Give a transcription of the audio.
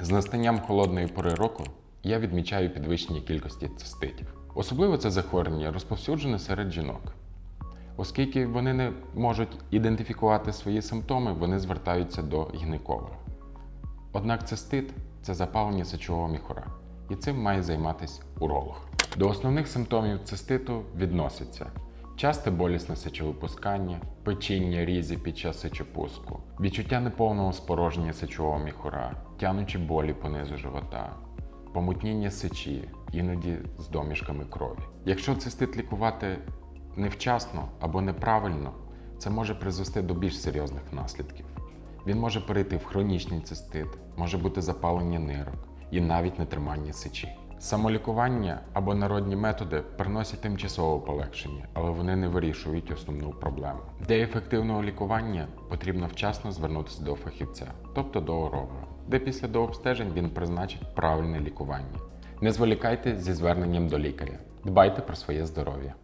З настанням холодної пори року я відмічаю підвищення кількості циститів. Особливо це захворювання розповсюджене серед жінок. Оскільки вони не можуть ідентифікувати свої симптоми, вони звертаються до гінеколога. Однак цистит це запалення сечового міхура, і цим має займатися уролог. До основних симптомів циститу відносяться часте болісне сечовипускання, печіння різі під час сечопуску, відчуття неповного спорожнення сечового міхура, тянучі болі понизу живота, помутніння сечі, іноді з домішками крові. Якщо цистит лікувати невчасно або неправильно, це може призвести до більш серйозних наслідків. Він може перейти в хронічний цистит, може бути запалення нирок і навіть нетримання сечі. Самолікування або народні методи приносять тимчасове полегшення, але вони не вирішують основну проблему. Для ефективного лікування потрібно вчасно звернутися до фахівця, тобто до уролога, де після дообстежень він призначить правильне лікування. Не зволікайте зі зверненням до лікаря. Дбайте про своє здоров'я.